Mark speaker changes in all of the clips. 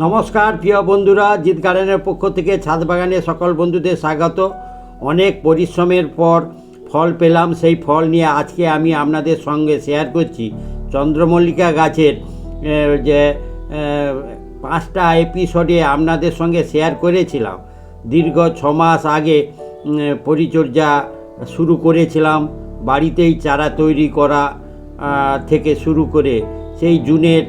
Speaker 1: নমস্কার, প্রিয় বন্ধুরা জিত গার্ডেনের পক্ষ থেকে ছাদ বাগানে সকল বন্ধুদের স্বাগত। অনেক পরিশ্রমের পর ফল পেলাম, সেই ফল নিয়ে আজকে আমি আপনাদের সঙ্গে শেয়ার করছি। চন্দ্রমল্লিকা গাছের যে পাঁচটা এপিসোডে আপনাদের সঙ্গে শেয়ার করেছিলাম। দীর্ঘ ছ মাস আগে পরিচর্যা শুরু করেছিলাম, বাড়িতেই চারা তৈরি করা থেকে শুরু করে সেই জুনের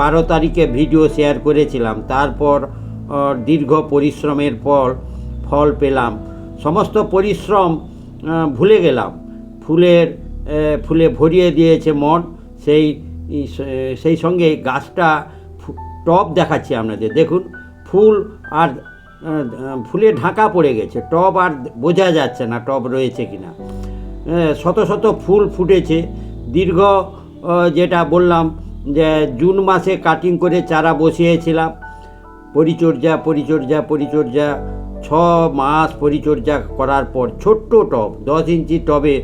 Speaker 1: বারো তারিখে ভিডিও শেয়ার করেছিলাম। তারপর দীর্ঘ পরিশ্রমের পর ফল পেলাম। সমস্ত পরিশ্রম ভুলে গেলাম। ফুলের ফুলে ভরিয়ে দিয়েছে মন। সেই সেই সঙ্গে গাছটা টব দেখাচ্ছি আপনাদের। দেখুন, ফুল আর ফুলে ঢাকা পড়ে গেছে। টব আর বোঝা যাচ্ছে না টব রয়েছে কি না শত শত ফুল ফুটেছে। দীর্ঘ যেটা বললাম যে জুন মাসে কাটিং করে চারা বসিয়েছিলাম। পরিচর্যা পরিচর্যা পরিচর্যা, ছ মাস পরিচর্যা করার পর ছোট্ট টব, দশ ইঞ্চি টবে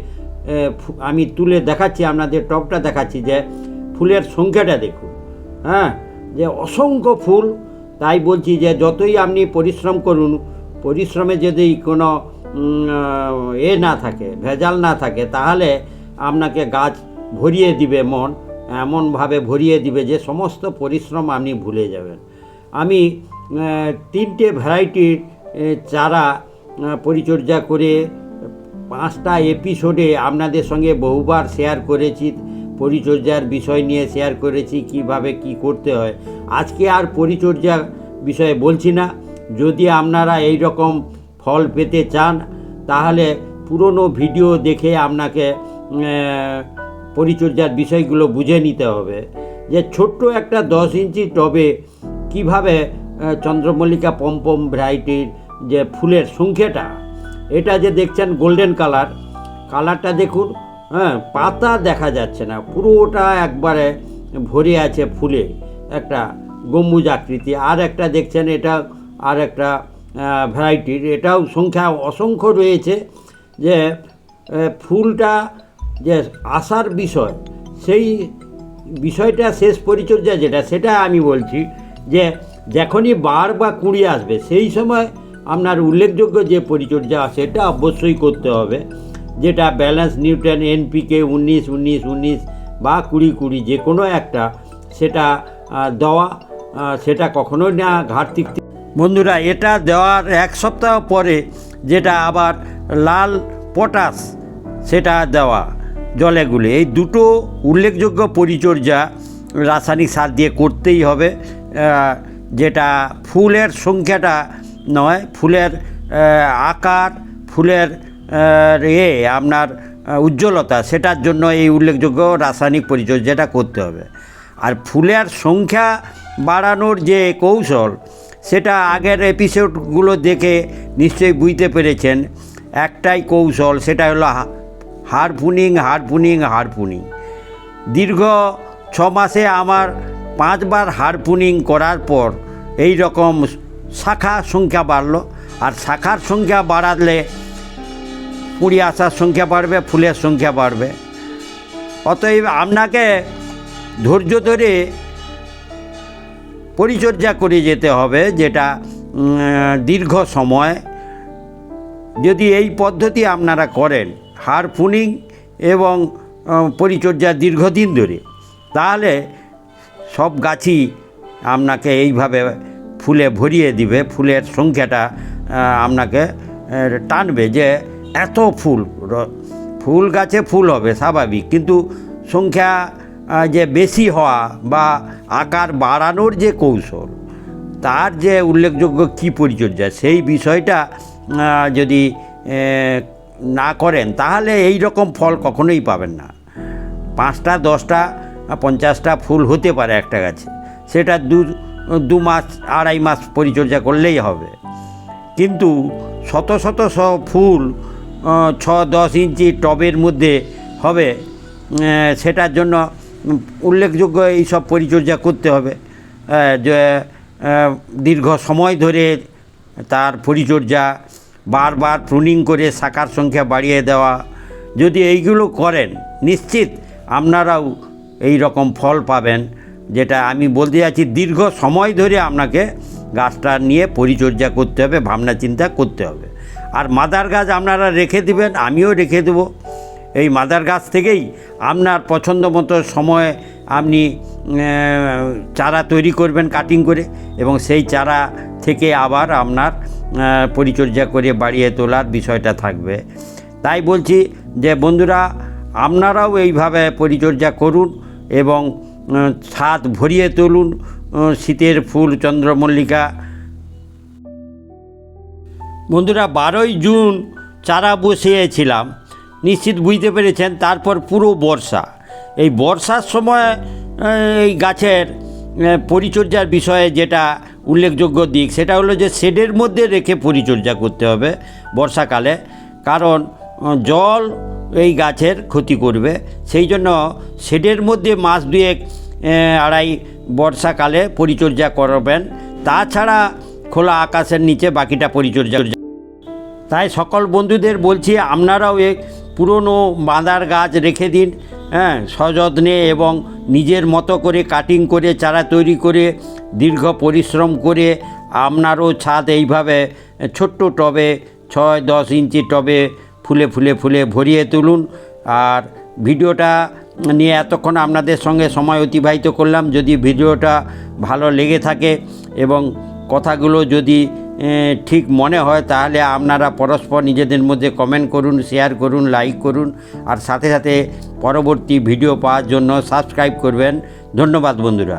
Speaker 1: আমি তুলে দেখাচ্ছি, আপনাদের টবটা দেখাচ্ছি, যে ফুলের সংখ্যাটা দেখুন। হ্যাঁ যে অসংখ্য ফুল, তাই বলছি যে যতই আপনি পরিশ্রম করুন, পরিশ্রমে যদি কোনো এ না থাকে, ভেজাল না থাকে, তাহলে আপনাকে গাছ ভরিয়ে দিবে মন। এমনভাবে ভরিয়ে দিবে যে সমস্ত পরিশ্রম আপনি ভুলে যাবেন। আমি তিনটে ভ্যারাইটির চারা পরিচর্যা করে, পাঁচটা এপিসোডে আপনাদের সঙ্গে বহুবার শেয়ার করেছি, পরিচর্যার বিষয় নিয়ে শেয়ার করেছি, কীভাবে কি করতে হয়। আজকে আর পরিচর্যা বিষয়ে বলছি না। যদি আপনারা এই রকম ফল পেতে চান, তাহলে পুরনো ভিডিও দেখে আপনাকে পরিচর্যার বিষয়গুলো বুঝে নিতে হবে যে ছোট্ট একটা দশ ইঞ্চি টবে কীভাবে চন্দ্রমল্লিকা পম্পম ভ্যারাইটির যে ফুলের সংখ্যাটা, এটা যে দেখছেন গোল্ডেন কালার, কালারটা দেখুন হ্যাঁ পাতা দেখা যাচ্ছে না, পুরোটা একবারে ভরে আছে ফুলে, একটা গম্বুজ আকৃতি, আর একটা দেখছেন এটা আর একটা ভ্যারাইটির, এটাও সংখ্যা অসংখ্য রয়েছে যে ফুলটা যে আসার বিষয়, সেই বিষয়টা শেষ পরিচর্যা যেটা, সেটা আমি বলছি যে যখনই বার বা কুড়ি আসবে, সেই সময় আপনার উল্লেখযোগ্য যে পরিচর্যা সেটা অবশ্যই করতে হবে। যেটা ব্যালেন্স নিউট্রেন এনপিকে উনিশ উনিশ উনিশ বা কুড়ি কুড়ি যে কোনো একটা, সেটা দেওয়া সেটা কখনোই না ঘাটতি। বন্ধুরা, এটা দেওয়ার এক সপ্তাহ পরে যেটা আবার লাল পটাশ, সেটা দেওয়া। জলে গুলে এই দুটো উল্লেখযোগ্য পরিচর্যা রাসায়নিক সার দিয়ে করতেই হবে যেটা ফুলের সংখ্যাটা নয়, ফুলের আকার, ফুলের এ, আপনার উজ্জ্বলতা, সেটার জন্য এই উল্লেখযোগ্য রাসায়নিক পরিচর্যাটা করতে হবে। আর ফুলের সংখ্যা বাড়ানোর যে কৌশল, সেটা আগের এপিসোডগুলো দেখে নিশ্চয়ই বুঝতে পেরেছেন। একটাই কৌশল, সেটা হলো হারপুনিং হারপুনিং হারপুনিং দীর্ঘ ছ মাসে আমার পাঁচবার হারপুনিং করার পর এই রকম শাখা সংখ্যা বাড়ল। আর শাখার সংখ্যা বাড়ালে কুড়ি আসার সংখ্যা বাড়বে, ফুলের সংখ্যা বাড়বে। অতএব আপনাকে ধৈর্য ধরে পরিচর্যা করে যেতে হবে যেটা দীর্ঘ সময়। যদি এই পদ্ধতি আপনারা করেন হারফুনিং এবং পরিচর্যা দীর্ঘদিন ধরে। তাহলে সব গাছই আপনাকে এইভাবে ফুলে ভরিয়ে দিবে, ফুলের সংখ্যাটা আপনাকে টানবে যে এত ফুল ফুল গাছে ফুল হবে স্বাভাবিক, কিন্তু সংখ্যা যে বেশি হওয়া বা আকার বাড়ানোর যে কৌশল, তার যে উল্লেখযোগ্য কী পরিচর্যা, সেই বিষয়টা যদি না করেন, তাহলে এই রকম ফল কখনোই পাবেন না। পাঁচটা, দশটা, পঞ্চাশটা ফুল হতে পারে একটা গাছে। সেটা দু দু মাস, আড়াই মাস পরিচর্যা করলেই হবে। কিন্তু শত শত সব ফুল ছ, দশ ইঞ্চি টবের মধ্যে হবে সেটার জন্য উল্লেখযোগ্য এই সব পরিচর্যা করতে হবে। যে দীর্ঘ সময় ধরে তার পরিচর্যা বারবার প্রুনিং করে শাখার সংখ্যা বাড়িয়ে দেওয়া। যদি এইগুলো করেন, নিশ্চিত আপনারাও এই রকম ফল পাবেন, যেটা আমি বলতে যাচ্ছি দীর্ঘ সময় ধরে আপনাকে গাছটা নিয়ে পরিচর্যা করতে হবে, ভাবনা চিন্তা করতে হবে। আর মাদার গাছ আপনারা রেখে দিবেন, আমিও রেখে দেবো। এই মাদার গাছ থেকেই আপনার পছন্দ মতো সময় আপনি চারা তৈরি করবেন কাটিং করে, এবং সেই চারা থেকে আবার আপনার পরিচর্যা করে বাড়িয়ে তোলার বিষয়টা থাকবে। তাই বলছি যে, বন্ধুরা, আপনারাও এইভাবে পরিচর্যা করুন এবং ছাদ ভরিয়ে তুলুন শীতের ফুল, চন্দ্রমল্লিকা। বন্ধুরা, বারোই জুন চারা বসিয়েছিলাম। নিশ্চিত বুঝতে পেরেছেন, তারপর পুরো বর্ষা। এই বর্ষার সময় এই গাছের পরিচর্যার বিষয়ে যেটা উল্লেখযোগ্য দিক, সেটা হলো যে শেডের মধ্যে রেখে পরিচর্যা করতে হবে বর্ষাকালে। কারণ জল এই গাছের ক্ষতি করবে। সেই জন্য শেডের মধ্যে মাস দুয়েক আড়াই বর্ষাকালে পরিচর্যা করবেন। তাছাড়া খোলা আকাশের নিচে বাকিটা পরিচর্যা তাই সকল বন্ধুদের বলছি, আপনারাও এই পুরনো মাদার গাছ রেখে দিন হ্যাঁ সযত্নে এবং নিজের মতো করে কাটিং করে, চারা তৈরি করে, দীর্ঘ পরিশ্রম করে আপনারও ছাদ এইভাবে ছোট্ট টবে ছয় দশ ইঞ্চি টবে ফুলে ফুলে ফুলে ভরিয়ে তুলুন। আর ভিডিওটা নিয়ে এতক্ষণ আপনাদের সঙ্গে সময় অতিবাহিত করলাম। যদি ভিডিওটা ভালো লেগে থাকে এবং কথাগুলো যদি ঠিক মনে হয়, তাহলে আপনারা পরস্পর নিজেদের মধ্যে কমেন্ট করুন শেয়ার করুন লাইক করুন, আর সাথে সাথে পরবর্তী ভিডিও পাওয়ার জন্য সাবস্ক্রাইব করবেন। ধন্যবাদ বন্ধুরা।